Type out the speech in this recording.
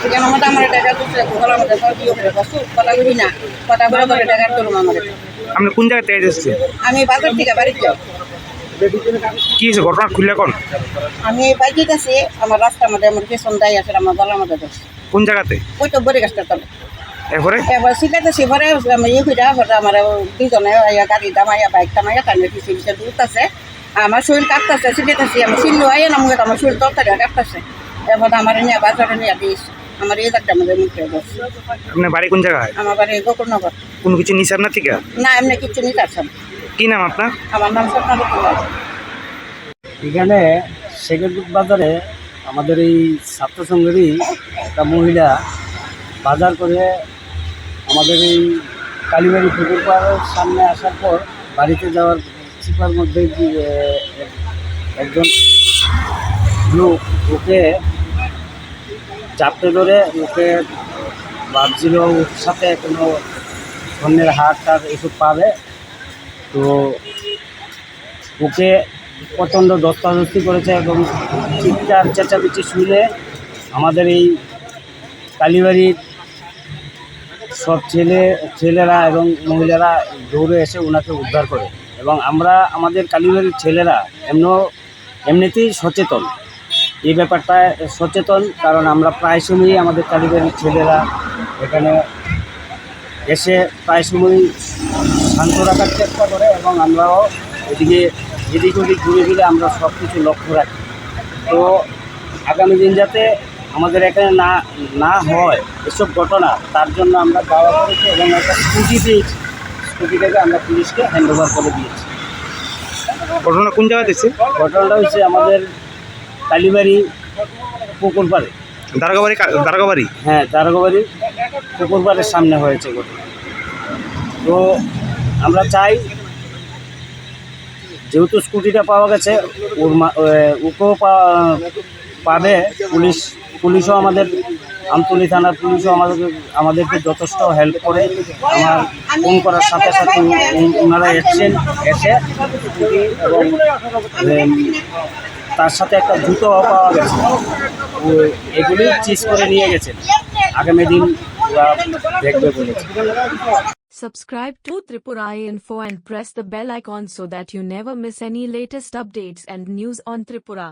সেখানে মধ্যে আমার টাকা তোর বিয়ে করে বসু কথা বলি না। কথা বলে বলে টাকা আপনি কোন জায়গা থেকে এসেছে আমি বাজার থেকে বাড়িতে যাও কি হয়েছে ঘটনা খুললে কোন আমি বাইকে গেছি আমার রাস্তার মধ্যে আমার পেছন দাই আছে আমার মধ্যে কোন জায়গাতে? ওই তো বড়ি গাছটা তলে। এরপরে এবার সিলেটে সেবারে আমি ইয়ে কইরা আমার দুজনে গাড়ি দামাইয়া বাইক দামাইয়া তার পিছিয়ে পিছিয়ে দূরতাছে আমার শরীর কাঁপতাছে সিলেটেছি আমি সিল্লু আইয়া নাম আমার শরীর তরতারি কাঁপতাছে। এবার আমার নিয়ে বাজারে নিয়ে দিস। আমার এই জায়গাটা আমাদের মুখে বসছে আপনার বাড়ি কোন জায়গায়? আমার বাড়ি গোকুলনগর। কোনো কিছু নিছে আপনার থেকে? না এমনি কিচ্ছু নিতে কি নাম আপনার? আমার নাম স্বপ্ন এখানে সেকেন্দ্র বাজারে আমাদের এই ছাত্র সংঘেরই একটা মহিলা বাজার করে আমাদের এই কালীবাড়ি পুকুর পাড়ের সামনে আসার পর বাড়িতে যাওয়ার চিপার মধ্যে একজন লোক ওকে চাপতে ধরে ওকে ভাবছিল ওর সাথে কোনো অন্যের হাত টাত এসব পাবে। তো ওকে প্রচণ্ড দস্তাদস্তি করেছে এবং চিৎকার, চেঁচামেচি শুনে আমাদের এই কালীবাড়ির সব ছেলে, ছেলেরা এবং মহিলারা দৌড়ে এসে ওনাকে উদ্ধার করে। এবং আমরা আমাদের কালীবাড়ির ছেলেরা এমন এমনিতেই সচেতন। এই ব্যাপারটা সচেতন কারণ আমরা প্রায় সময়ই আমাদের কালীবাড়ির ছেলেরা এখানে এসে প্রায় সময়ই শান্ত রাখার চেষ্টা করে এবং আমরাও এদিকে এদিক ওদিক ঘুরে ফিরে আমরা সব কিছু লক্ষ্য রাখি। তো আগামী দিন যাতে আমাদের এখানে না না হয় এসব ঘটনা তার জন্য আমরা দাওয়া করেছি এবং একটা স্কুটি পেয়েছি স্কুটিটাকে আমরা পুলিশকে হ্যান্ড ওভার করে দিয়েছি। ঘটনা কোন জায়গায় হয়েছে? ঘটনাটা হচ্ছে আমাদের কালীবাড়ি পুকুর পাড়ে দারোগাবাড়ি দারোগাবাড়ি? হ্যাঁ তারকাবাড়ি পুকুর পাড়ের সামনে হয়েছে ঘটনা তো আমরা চাই যেহেতু স্কুটিটা পাওয়া গেছে ওর ওকেও পাবে পুলিশ পুলিশও আমাদের আমতলি থানার পুলিশও আমাদের আমাদেরকে যথেষ্ট হেল্প করে। আমার ফোন করার সাথে সাথে ওনারা এসছেন এসে এবং তার সাথে একটা জুতো পাওয়া গেছে ও এগুলি চিজ করে নিয়ে গেছেন আগামী দিন দেখবে বলেছে Subscribe to Tripura Info and press the bell icon so that you never miss any latest updates and news on Tripura.